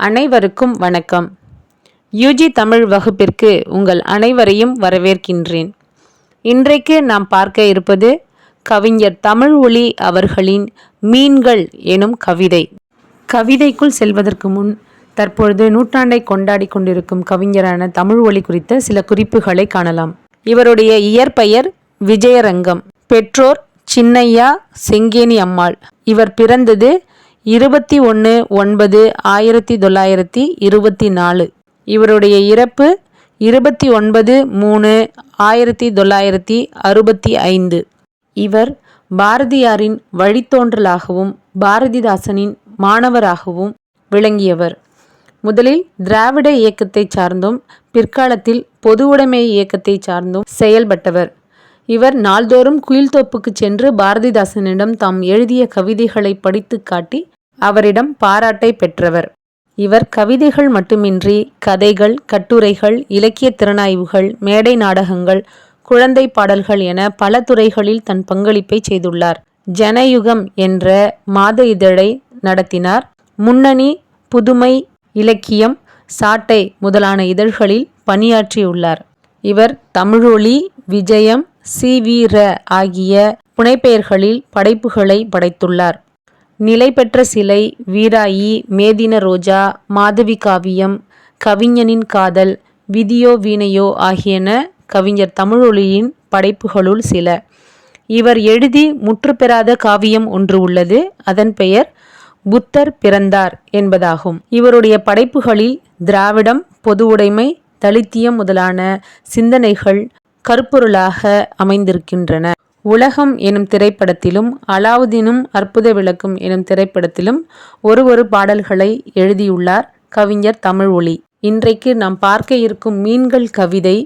அனைவருக்கும் வணக்கம். யூஜி தமிழ் வகுப்பிற்கு உங்கள் அனைவரையும் வரவேற்கின்றேன். இன்றைக்கு நாம் பார்க்க இருப்பது கவிஞர் தமிழ் ஒளி அவர்களின் மீன்கள் எனும் கவிதை. கவிதைக்குள் செல்வதற்கு முன் தற்பொழுது நூற்றாண்டை கொண்டாடி கொண்டிருக்கும் கவிஞரான தமிழ் ஒளி குறித்த சில குறிப்புகளை காணலாம். இவருடைய இயற்பெயர் விஜயரங்கம். பெற்றோர் சின்னையா செங்கேனி அம்மாள். இவர் பிறந்தது இருபத்தி ஒன்று ஒன்பது ஆயிரத்தி தொள்ளாயிரத்தி இருபத்தி நாலு. இவருடைய இறப்பு இருபத்தி ஒன்பது மூணு ஆயிரத்தி தொள்ளாயிரத்தி அறுபத்தி ஐந்து. இவர் பாரதியாரின் வழித்தோன்றலாகவும் பாரதிதாசனின் மாணவராகவும் விளங்கியவர். முதலில் திராவிட இயக்கத்தை சார்ந்தும் பிற்காலத்தில் பொதுவுடைமை இயக்கத்தை சார்ந்தும் செயல்பட்டவர். இவர் நாள்தோறும் குயில்தோப்புக்கு சென்று பாரதிதாசனிடம் தாம் எழுதிய கவிதைகளை படித்து காட்டி அவரிடம் பாராட்டை பெற்றவர். இவர் கவிதைகள் மட்டுமின்றி கதைகள் கட்டுரைகள் இலக்கிய திறனாய்வுகள் மேடை நாடகங்கள் குழந்தை பாடல்கள் என பல துறைகளில் தன் பங்களிப்பை செய்துள்ளார். ஜனயுகம் என்ற மாத இதழை நடத்தினார். முன்னணி புதுமை இலக்கியம் சாட்டை முதலான இதழ்களில் பணியாற்றியுள்ளார். இவர் தமிழொலி விஜயம் சி. வி. ர. ஆகிய புனைப்பெயர்களில் படைப்புகளை படைத்துள்ளார். நிலை பெற்ற சிலை வீராயி மேதின ரோஜா மாதவி காவியம் கவிஞனின் காதல் விதியோ வீணையோ ஆகியன கவிஞர் தமிழொலியின் படைப்புகளுள் சில. இவர் எழுதி முற்றுப்பெறாத காவியம் ஒன்று உள்ளது. அதன் பெயர் புத்தர் பிறந்தார் என்பதாகும். இவருடைய படைப்புகளில் திராவிடம் பொது உடைமை தலித்தியம் முதலான சிந்தனைகள் கருப்பொருளாக அமைந்திருக்கின்றன. உலகம் எனும் திரைப்படத்திலும் அலாவுதீனும் அற்புத விளக்கும் எனும் திரைப்படத்திலும் ஒரு ஒரு பாடல்களை எழுதியுள்ளார் கவிஞர் தமிழ் ஒளி. இன்றைக்கு நாம் பார்க்க இருக்கும் மீன்கள் கவிதை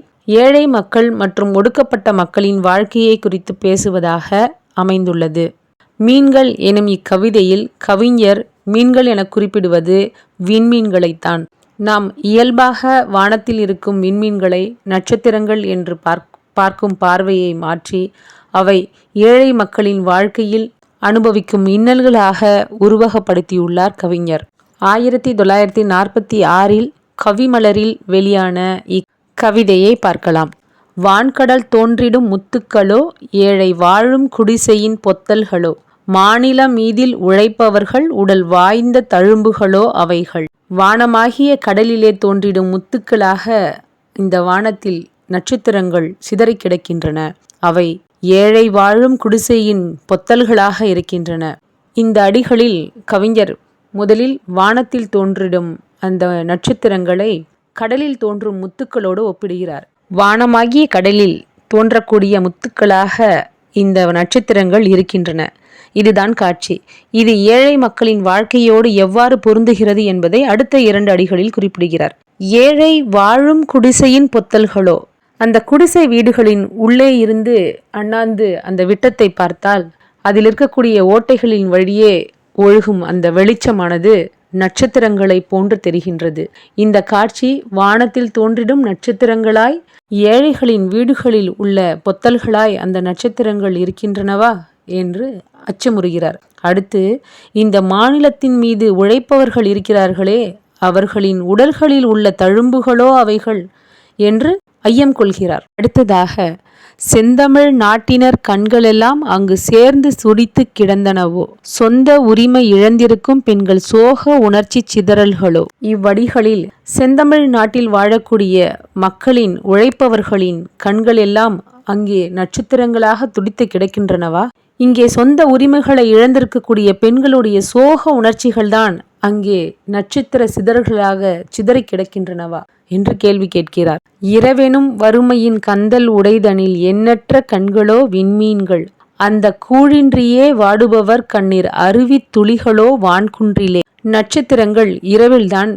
ஏழை மக்கள் மற்றும் ஒடுக்கப்பட்ட மக்களின் வாழ்க்கையை குறித்து பேசுவதாக அமைந்துள்ளது. மீன்கள் எனும் இக்கவிதையில் கவிஞர் மீன்கள் என குறிப்பிடுவது விண்மீன்களைத்தான். நாம் இயல்பாக வானத்தில் இருக்கும் விண்மீன்களை நட்சத்திரங்கள் என்று பார்க்க பார்க்கும் பார்வையை மாற்றி அவை ஏழை மக்களின் வாழ்க்கையில் அனுபவிக்கும் இன்னல்களாக உருவகப்படுத்தியுள்ளார் கவிஞர். ஆயிரத்தி தொள்ளாயிரத்தி நாற்பத்தி ஆறில் கவிமலரில் வெளியான இக்கவிதையை பார்க்கலாம். வான்கடல் தோன்றிடும் முத்துக்களோ ஏழை வாழும் குடிசையின் பொத்தல்களோ மாநில மீதில் உழைப்பவர்கள் உடல் வாய்ந்த தழும்புகளோ அவைகள். வானமாகிய கடலிலே தோன்றிடும் முத்துக்களாக இந்த வானத்தில் நட்சத்திரங்கள் சிதறி கிடக்கின்றன. அவை ஏழை வாழும் குடிசையின் பொத்தல்களாக இருக்கின்றன. இந்த அடிகளில் கவிஞர் முதலில் வானத்தில் தோன்றிடும் அந்த நட்சத்திரங்களை கடலில் தோன்றும் முத்துக்களோடு ஒப்பிடுகிறார். வானமாகிய கடலில் தோன்றக்கூடிய முத்துக்களாக இந்த நட்சத்திரங்கள் இருக்கின்றன. இதுதான் காட்சி. இது ஏழை மக்களின் வாழ்க்கையோடு எவ்வாறு பொருந்துகிறது என்பதை அடுத்த இரண்டு அடிகளில் குறிப்பிடுகிறார். ஏழை வாழும் குடிசையின் பொத்தல்களோ அந்த குடிசை வீடுகளின் உள்ளே இருந்து அண்ணாந்து அந்த விட்டத்தை பார்த்தால் அதில் இருக்கக்கூடிய ஓட்டைகளின் வழியே ஒழுகும் அந்த வெளிச்சமானது நட்சத்திரங்களை போன்று தெரிகின்றது. இந்த காட்சி வானத்தில் தோன்றிடும் நட்சத்திரங்களாய் ஏழைகளின் வீடுகளில் உள்ள பொத்தல்களாய் அந்த நட்சத்திரங்கள் இருக்கின்றனவா என்று அச்சமுறுகிறார். அடுத்து இந்த மாநிலத்தின் மீது உழைப்பவர்கள் இருக்கிறார்களே அவர்களின் உடல்களில் உள்ள தழும்புகளோ அவைகள் என்று ஐயம் கொள்கிறார். அடுத்ததாக செந்தமிழ் நாட்டினர் கண்களெல்லாம் அங்கு சேர்ந்து சுடித்து கிடந்தனவோ? சொந்த உரிமை இழந்திருக்கும் பெண்கள் சோக உணர்ச்சி சிதறல்களோ? இவ்வடிகளில் செந்தமிழ் நாட்டில் வாழக்கூடிய மக்களின் உழைப்பவர்களின் கண்கள் எல்லாம் அங்கே நட்சத்திரங்களாக துடித்து கிடக்கின்றனவா? இங்கே சொந்த உரிமைகளை இழந்திருக்கக்கூடிய பெண்களுடைய சோக உணர்ச்சிகள்தான் அங்கே நட்சத்திர சிதறல்களாக சிதறி கிடக்கின்றனவா? என்று கேள்வி கேட்கிறார். இரவெனும் வறுமையின் கந்தல் உடைதனில் எண்ணற்ற கண்களோ விண்மீன்கள். அந்த கூழின்றியே வாடுபவர் கண்ணீர் அருவி துளிகளோ வான்குன்றிலே. நட்சத்திரங்கள் இரவில்தான்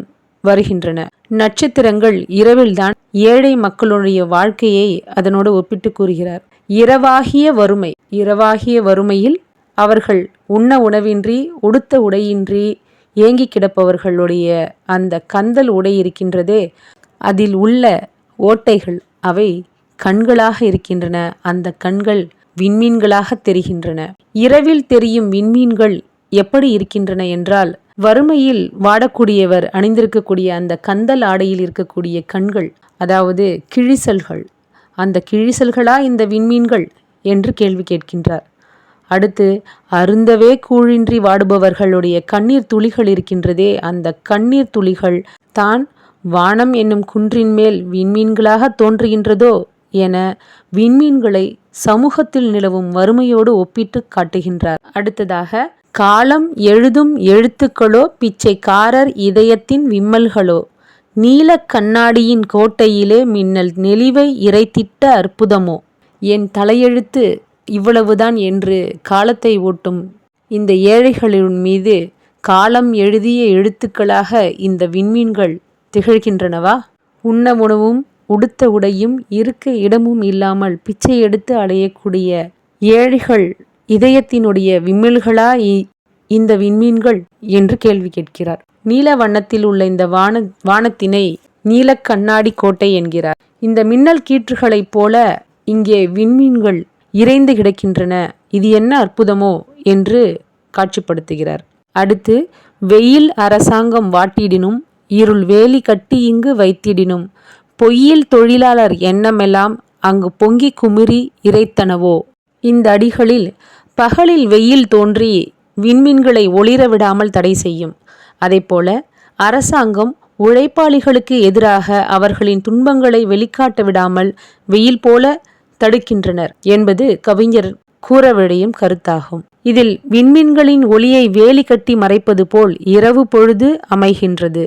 வருகின்றன. நட்சத்திரங்கள் இரவில்தான் ஏழை மக்களுடைய வாழ்க்கையை அதனோடு ஒப்பிட்டு கூறுகிறார். இரவாகிய வறுமை. இரவாகிய வறுமையில் அவர்கள் உண்ண உணவின்றி உடுத்த உடையின்றி ஏங்கி கிடப்பவர்களுடைய அந்த கந்தல் உடை இருக்கின்றதே அதில் உள்ள ஓட்டைகள் அவை கண்களாக இருக்கின்றன. அந்த கண்கள் விண்மீன்களாக தெரிகின்றன. இரவில் தெரியும் விண்மீன்கள் எப்படி இருக்கின்றன என்றால் வறுமையில் வாடக்கூடியவர் அணிந்திருக்கக்கூடிய அந்த கந்தல் ஆடையில் இருக்கக்கூடிய கண்கள் அதாவது கிழிசல்கள். அந்த கிழிசல்களா இந்த விண்மீன்கள்? என்று கேள்வி கேட்கின்றார். அடுத்து அருந்தவே கூழின்றி வாடுபவர்களுடைய கண்ணீர் துளிகள் இருக்கின்றதே அந்த கண்ணீர் துளிகள் தான் வானம் என்னும் குன்றின் மேல் விண்மீன்களாக தோன்றுகின்றதோ என விண்மீன்களை சமூகத்தில் நிலவும் வறுமையோடு ஒப்பிட்டு காட்டுகின்றார். அடுத்ததாக காலம் எழுதும் எழுத்துக்களோ பிச்சைக்காரர் இதயத்தின் விம்மல்களோ நீல கண்ணாடியின் கோட்டையிலே மின்னல் நெளிவை இறைத்திட்ட அற்புதமோ என் தலையெழுத்து இவ்வளவுதான் என்று காலத்தை ஓட்டும் இந்த ஏழைகளின் மீது காலம் எழுதிய எழுத்துக்களாக இந்த விண்மீன்கள் திகழ்கின்றனவா? உண்ண உணவும் உடுத்த உடையும் இருக்க இடமும் இல்லாமல் பிச்சை எடுத்து அடையக்கூடிய ஏழைகள் இதயத்தினுடைய விம்மில்களா இந்த விண்மீன்கள்? என்று கேள்வி கேட்கிறார். நீல வண்ணத்தில் உள்ள இந்த வான வானத்தினை நீல கண்ணாடி கோட்டை என்கிறார். இந்த மின்னல் கீற்றுகளைப் போல இங்கே விண்மீன்கள் இறைந்து கிடக்கின்றன. இது என்ன அற்புதமோ? என்று காட்சிப்படுத்துகிறார். அடுத்து வெயில் அரசாங்கம் வாட்டிடினும் இருள் வேலி கட்டி இங்கு வைத்திடினும் பொய்யில் தொழிலாளர் எண்ணமெல்லாம் அங்கு பொங்கி குமிரி இறைத்தனவோ? இந்த அடிகளில் பகலில் வெயில் தோன்றி விண்மீன்களை ஒளிர விடாமல் தடை செய்யும். அதேபோல அரசாங்கம் உழைப்பாளிகளுக்கு எதிராக அவர்களின் துன்பங்களை வெளிக்காட்ட விடாமல் வெயில் போல தடுக்கின்றனர் என்பது கவிஞர் கூறவிடையும் கருத்தாகும். இதில் விண்மீன்களின் ஒளியை வேலி கட்டி மறைப்பது போல் இரவு பொழுது அமைகின்றது.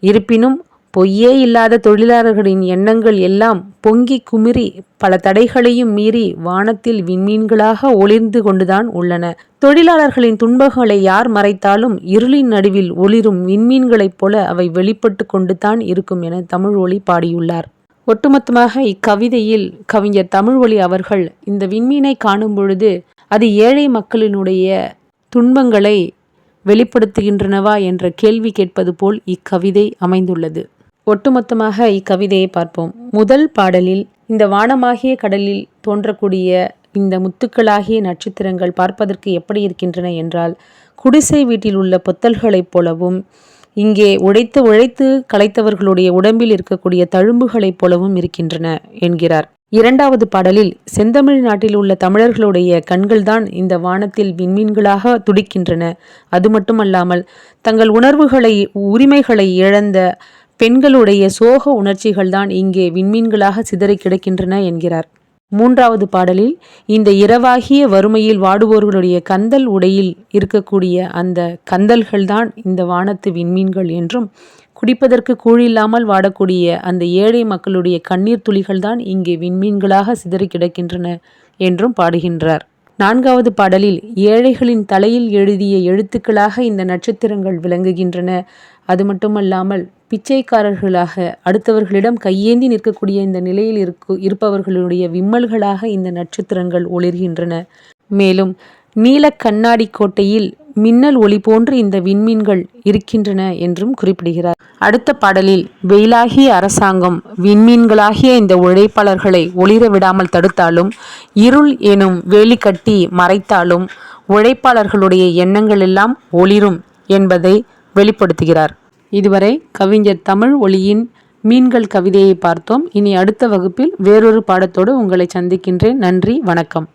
இருப்பினும் பொய்யே இல்லாத தொழிலாளர்களின் எண்ணங்கள் எல்லாம் பொங்கி குமிரி பல தடைகளையும் மீறி வானத்தில் விண்மீன்களாக ஒளிர்ந்து கொண்டுதான் உள்ளன. தொழிலாளர்களின் துன்பங்களை யார் மறைத்தாலும் இருளின் நடுவில் ஒளிரும் விண்மீன்களைப் போல அவை வெளிப்பட்டு கொண்டுதான் இருக்கும் என தமிழ் ஒளி பாடியுள்ளார். ஒட்டுமொத்தமாக இக்கவிதையில் கவிஞர் தமிழ்வொலி அவர்கள் இந்த விண்மீனை காணும் பொழுது அது ஏழை மக்களினுடைய துன்பங்களை வெளிப்படுத்துகின்றனவா என்ற கேள்வி கேட்பது போல் இக்கவிதை அமைந்துள்ளது. ஒட்டுமொத்தமாக இக்கவிதையை பார்ப்போம். முதல் பாடலில் இந்த வானமாகிய கடலில் தோன்றக்கூடிய இந்த முத்துக்களாகிய நட்சத்திரங்கள் பார்ப்பதற்கு எப்படி இருக்கின்றன என்றால் குடிசை வீட்டில் உள்ள பொத்தல்களைப் போலவும் இங்கே உடைத்து உழைத்து களைத்தவர்களுடைய உடம்பில் இருக்கக்கூடிய தழும்புகளைப் போலவும் இருக்கின்றன என்கிறார். இரண்டாவது பாடலில் செந்தமிழ் நாட்டில் உள்ள தமிழர்களுடைய கண்கள்தான் இந்த வானத்தில் விண்மீன்களாக துடிக்கின்றன. அது மட்டுமல்லாமல் தங்கள் உணர்வுகளை உரிமைகளை இழந்த பெண்களுடைய சோக உணர்ச்சிகள்தான் இங்கே விண்மீன்களாக சிதறி கிடக்கின்றன என்கிறார். மூன்றாவது பாடலில் இந்த இரவாகிய வறுமையில் வாடுவோர்களுடைய கந்தல் உடையில் இருக்கக்கூடிய அந்த கந்தல்கள்தான் இந்த வானத்து விண்மீன்கள் என்றும் குடிப்பதற்கு கூழில்லாமல் வாடக்கூடிய அந்த ஏழை மக்களுடைய கண்ணீர் துளிகள்தான் இங்கே விண்மீன்களாக சிதறி கிடக்கின்றன என்றும் பாடுகின்றார். நான்காவது பாடலில் ஏழைகளின் தலையில் எழுதிய எழுத்துக்களாக இந்த நட்சத்திரங்கள் விளங்குகின்றன. அது மட்டுமல்லாமல் பிச்சைக்காரர்களாக அடுத்தவர்களிடம் கையேந்தி நிற்கக்கூடிய இந்த நிலையில் இருக்கு இருப்பவர்களுடைய விம்மல்களாக இந்த நட்சத்திரங்கள் ஒளிர்கின்றன. மேலும் நீல கண்ணாடி கோட்டையில் மின்னல் ஒளி போன்று இந்த விண்மீன்கள் இருக்கின்றன என்றும் குறிப்பிடுகிறார். அடுத்த பாடலில் வெயிலாகிய அரசாங்கம் விண்மீன்களாகிய இந்த உழைப்பாளர்களை ஒளிர விடாமல் தடுத்தாலும் இருள் எனும் வேலி கட்டி மறைத்தாலும் உழைப்பாளர்களுடைய எண்ணங்கள் எல்லாம் ஒளிரும் என்பதை வெளிப்படுத்துகிறார். இதுவரை கவிஞர் தமிழ் ஒளியின் மீன்கள் கவிதையை பார்த்தோம். இனி அடுத்த வகுப்பில் வேறொரு பாடத்தோடு உங்களை சந்திக்கின்றேன். நன்றி வணக்கம்.